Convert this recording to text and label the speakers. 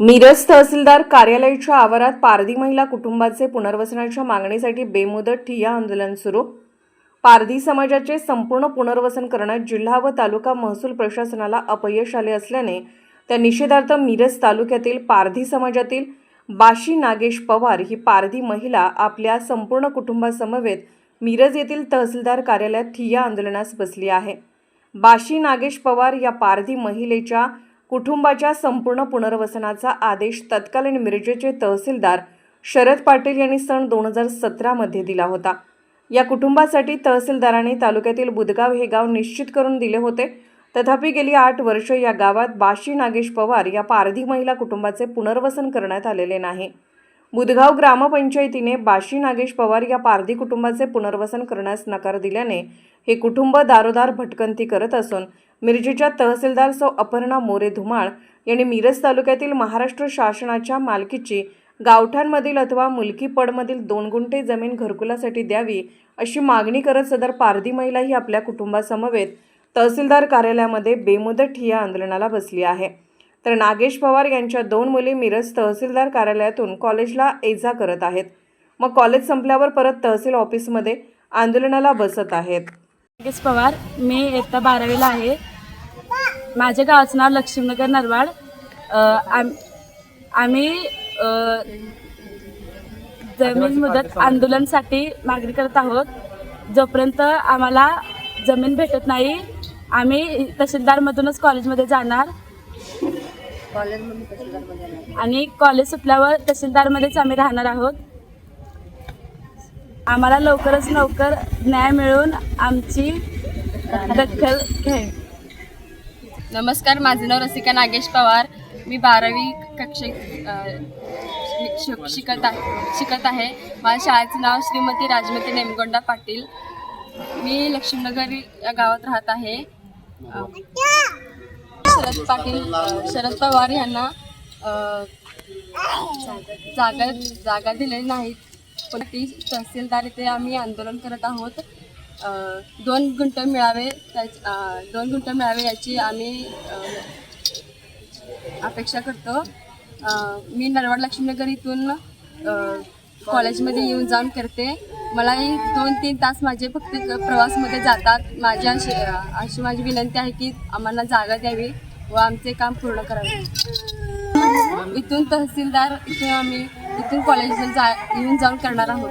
Speaker 1: मिरज तहसीलदार कार्यालयाच्या आवारात पारधी महिला कुटुंबाचे पुनर्वसनाच्या मागणीसाठी बेमुदत ठिय्या आंदोलन सुरू. पारधी समाजाचे संपूर्ण पुनर्वसन करण्यात जिल्हा व तालुका महसूल प्रशासनाला अपयश आले असल्याने त्या निषेधार्थ मिरज तालुक्यातील पारधी समाजातील बाशी नागेश पवार ही पारधी महिला आपल्या संपूर्ण कुटुंबासमवेत मिरज येथील तहसीलदार कार्यालयात ठिय्या आंदोलनास बसली आहे. बाशी नागेश पवार या पारधी महिलेच्या कुटुंबाच्या संपूर्ण पुनर्वसनाचा आदेश तत्कालीन मिरजेचे तहसीलदार शरद पाटील यांनी सन दोन हजार सतरामध्ये दिला होता. या कुटुंबासाठी तहसीलदारांनी तालुक्यातील बुदगाव हे गाव निश्चित करून दिले होते. तथापि गेली आठ वर्ष या गावात बाशी नागेश पवार या पारधी महिला कुटुंबाचे पुनर्वसन करण्यात आलेले नाही. बुधगाव ग्रामपंचायतीने बाशी नागेश पवार या पारधी कुटुंबाचे पुनर्वसन करण्यास नकार दिल्याने हे कुटुंब दारोदार भटकंती करत असून मिरजेच्या तहसीलदार सौ अपर्णा मोरे धुमाळ यांनी मिरज तालुक्यातील महाराष्ट्र शासनाच्या मालकीची गावठाणमधील अथवा मुलकी पडमधील दोन गुंठे जमीन घरकुलासाठी द्यावी अशी मागणी करत सदर पारधी महिला ही आपल्या कुटुंबासमवेत तहसीलदार कार्यालयामध्ये बेमुदत ठिया आंदोलनाला बसली आहे. तर नागेश पवार यांच्या दोन मुली मिरज तहसीलदार कार्यालयातून कॉलेजला ये करत आहेत. मग कॉलेज संपल्यावर परत तहसील ऑफिसमध्ये आंदोलनाला बसत आहेत.
Speaker 2: नागेश पवार मी इयत्ता बारावीला आहे. माझ्या गावाचं नाव लक्ष्मीनगर नरवाड. आम आम्ही जमीन मुदत आंदोलनसाठी मागणी करत आहोत. जोपर्यंत आम्हाला जमीन भेटत नाही आम्ही तहसीलदारमधूनच कॉलेजमध्ये जाणार. आणि कॉलेज सुटल्यावर तहसीलदारमध्येच आम्ही राहणार आहोत. आम्हाला लवकरच लवकर न्याय मिळून आमची दखल घ्यावी.
Speaker 3: नमस्कार माझं नाव रसिका नागेश पवार. मी बारावी कक्षे अ, शिक- शिकत आहे शिकत आहे. माझ्या शाळेचं नाव श्रीमती राजमती नेमगोंडा पाटील. मी लक्ष्मीनगर या गावात राहत आहे. शरद पाटील शरद पवार यांना जागा जागा दिलेली नाहीत. पण ती तहसीलदार इथे आम्ही आंदोलन करत आहोत. दोन गुंठ मिळावे दोन गुंठ मिळावे याची आम्ही अपेक्षा करतो. मी नरवाड लक्ष्मीनगर इथून कॉलेजमध्ये येऊन जाऊन करते. मलाही दोन तीन तास माझे फक्त प्रवासमध्ये जातात. माझी अशी अशी माझी विनंती आहे की आम्हाला जागा द्यावी. व आमचे काम पूर्ण करावे. इथून तहसीलदार इथून आम्ही इथून कॉलेजला जा येऊन जाऊन करणार आहोत.